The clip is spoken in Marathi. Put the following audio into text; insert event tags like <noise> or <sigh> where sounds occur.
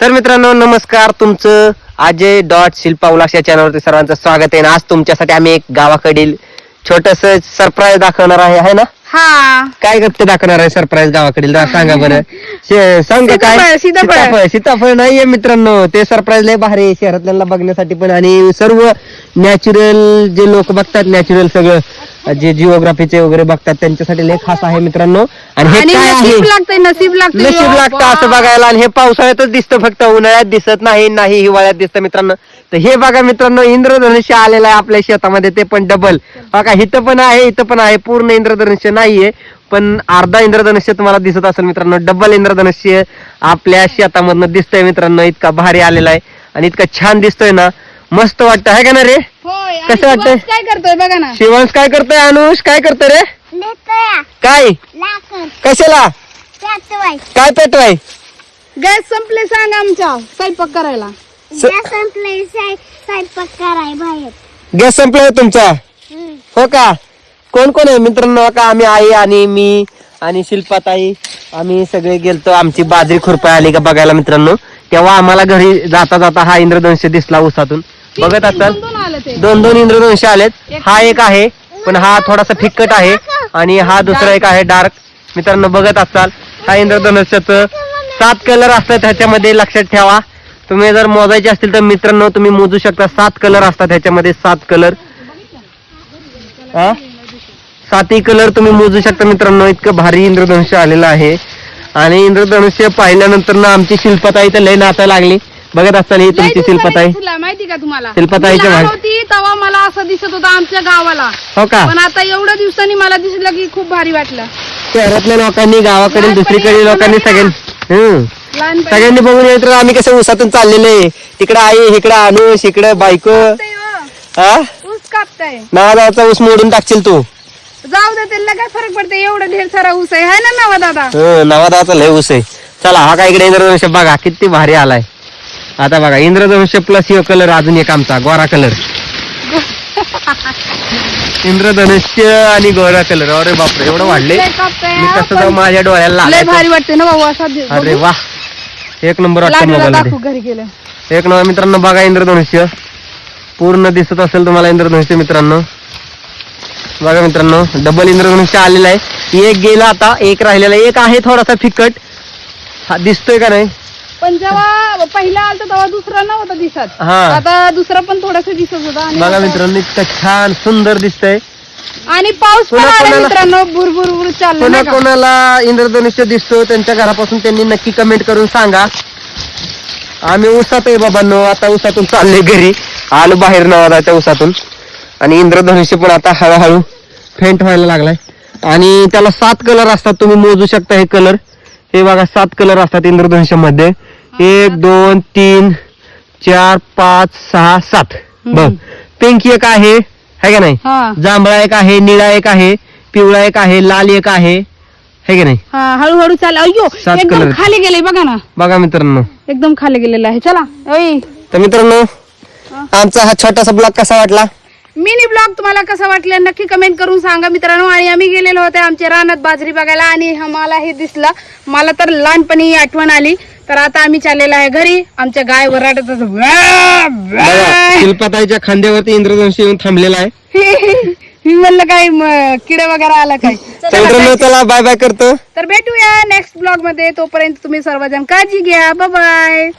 तर मित्रांनो नमस्कार. तुमचं अजय डॉट शिल्पा उल्हास या चॅनलवरती सर्वांचं स्वागत आहे. आणि आज तुमच्यासाठी आम्ही एक गावाकडील छोटस सरप्राईज दाखवणार आहे. है ना? हा. काय करते दाखवणार आहे सरप्राईज गावाकडील? जरा सांगा बरं. शे- सांग काय? सीताफळ, सीताफळ. सीताफळ सीताफळ नाहीये मित्रांनो. ते सरप्राईज लय भारी आहे. शहरातल्या बघण्यासाठी पण. आणि सर्व नॅचरल जे लोक बघतात नॅचरल सगळं. जे जिओग्राफीचे वगैरे बघतात त्यांच्यासाठी लय खास आहे मित्रांनो. आणि हे आणि काय आहे? नशीब लागतंय नसीब लागतंय. नशीब लागतं असं बघायला आणि हे पावसाळ्यातच दिसतं फक्त उन्हाळ्यात दिसत नाही नाही हिवाळ्यात दिसतं मित्रांनो. तर हे बघा मित्रांनो इंद्रधनुष्य आलेलं आहे आपल्या शेतामध्ये ते पण डबल बघा इथं पण आहे इथं पण आहे पूर्ण इंद्रधनुष्य नाहीये पण अर्धा इंद्रधनुष्य तुम्हाला दिसत असेल मित्रांनो. डबल इंद्रधनुष्य आपल्या शेतामधनं दिसतंय मित्रांनो इतका भारी आलेला आहे आणि इतका छान दिसतोय ना. मस्त वाटतं आहे का ना रे? कसं वाटतंय? काय करतोय बघा ना. शिवांश काय करतोय अनुष? काय करतोय रे? काय? कशाला? काय पेटवाय? गॅस संपले सांग आमच्या स्वयंपाक करायला. स्वयंपाक कराय बाहेर. गॅस संपलाय तुमचा? हो का? कोण कोण आहे? मित्रांनो का आम्ही आई आणि मी आणि शिल्पाताई. आम्ही सगळे गेलतो आमची बाजरी खुरपाय आली का बघायला मित्रांनो. तेव्हा आम्हाला घरी जाता जाता हा इंद्रधनुष दिसला उसातून बघत असाल. दोन दोन आलं ते. दोन दोन इंद्रधनुष्य आलेत. हा एक आहे पण हा थोडासा फिक्कट आहे आणि हा दुसरा एक आहे डार्क. मित्रांनो बघत असाल हा इंद्रधनुष्याचं सात कलर असतात ह्याच्यामध्ये लक्षात ठेवा. तुम्ही जर मोजायचे असतील तर मित्रांनो तुम्ही मोजू शकता सात कलर असतात ह्याच्यामध्ये सात कलर. सातही कलर तुम्ही मोजू शकता मित्रांनो इतकं भारी इंद्रधनुष्य आलेलं आहे. आणि इंद्रधनुष्य पाहिल्यानंतर ना आमची शिल्पताई तर लय नाचायला लागली. बघत असाल ही तुमची शिल्पताई दिसला, माहिती का तुम्हाला? शिल्पताईच्या लहान भाग- होती तेव्हा मला असं दिसत होतं आमच्या गावाला. हो का? पण आता एवढ्या दिवसांनी मला दिसलं की खूप भारी वाटलं. शहरातल्या लोकांनी गावाकडील लहानपणी दुसरीकडे लोकांनी सगळ्यांनी हम्म लहानपणी सगळ्यांनी बघून येत आम्ही कसं उसातून चाललेले तिकडे आई इकडे अनुष इकडे बायको. कापतंय हो. हा ऊस कापताय. नावाचा ऊस मोडून टाकशील तू. जाऊ दे त्याला काय फरक पडते एवढं ढेर सारा ऊस आहे. ना नवा दादा? नवादाचा लय ऊस आहे. चला हा काय इकडे इंद्रधनुष्य बघा किती भारी आलाय. आता बघा इंद्रधनुष्य प्लस यो कलर अजून एक आमचा गोरा कलर इंद्रधनुष्य आणि गोरा कलर अरे बापरे एवढं वाढले. मी कसं जाऊ माझ्या डोळ्याला लय लागायचं? भारी वाटते ना भाऊ असा दे- अरे. वा एक नंबर वाटतं लाडूला मोबाईल दाखवू घरी गेलं. एक नंबर मित्रांनो बघा इंद्रधनुष्य पूर्ण दिसत असेल तुम्हाला इंद्रधनुष्य मित्रांनो. बघा मित्रांनो डबल इंद्रधनुष्य आलेलं आहे. एक गेला आता एक राहिलेला आहे. एक आहे थोडासा फिकट. हा दिसतोय का नाही? पण जेव्हा पहिला आलता तेव्हा दुसरा नव्हता दिसत. हा. आता दुसरा पण थोडासा दिसत होता आणि बघा आता- मित्रांनो इतकं छान सुंदर दिसतंय. आणि पाऊस पण कोणा- आला कोणाला- मित्रांनो भुरभुर भुर चाललं कोणा नाही का? कोणाला इंद्रधनुष्य दिसतो त्यांच्या घरापासून त्यांनी नक्की कमेंट करून सांगा. आम्ही उसात आहे बाबांनो आता उसातून चालले घरी. आलो बाहेर नवादाच्या उसातून आणि इंद्रधनुष्य पण आता हळूहळू फेंट व्हायला लागलाय. आणि त्याला सात कलर असतात तुम्ही मोजू शकता हे कलर हे बघा सात कलर असतात इंद्रधनुष्यामध्ये. एक दोन तीन चार पाच सहा सात. बघ. पिंक एक आहे है का नाही? हा. जांभळा एक आहे निळा एक आहे पिवळा एक आहे लाल एक आहे है की नाही? हा हळूहळू चाल. सात एकदम कलर. खाली गेले बघा ना. बघा मित्रांनो. एकदम खाली गेलेलं आहे. चला. ओय. तर मित्रांनो आमचा हा छोटासा ब्लॉग कसा वाटला? मिनी ब्लॉग तुम्हाला कसा वाटला नक्की कमेंट करून सांगा मित्रांनो. आणि आम्ही गेलेलो होते आमच्या रानात बाजरी बघायला आणि मला हे दिसलं. मला तर लहानपणी आठवण आली. तर आता आम्ही चाललेलो आहे घरी. आमच्या गाय वराटत. शिल्पाताईच्या खांद्यावरती इंद्रधनुष्य येऊन थांबलेला आहे. <laughs> मी म्हणलं काय किडे वगैरे आला काय? मित्रांनो चला बाय. बाय करतो. तर भेटूया नेक्स्ट ब्लॉगमध्ये. तोपर्यंत तुम्ही सर्वजण काळजी घ्या. बाय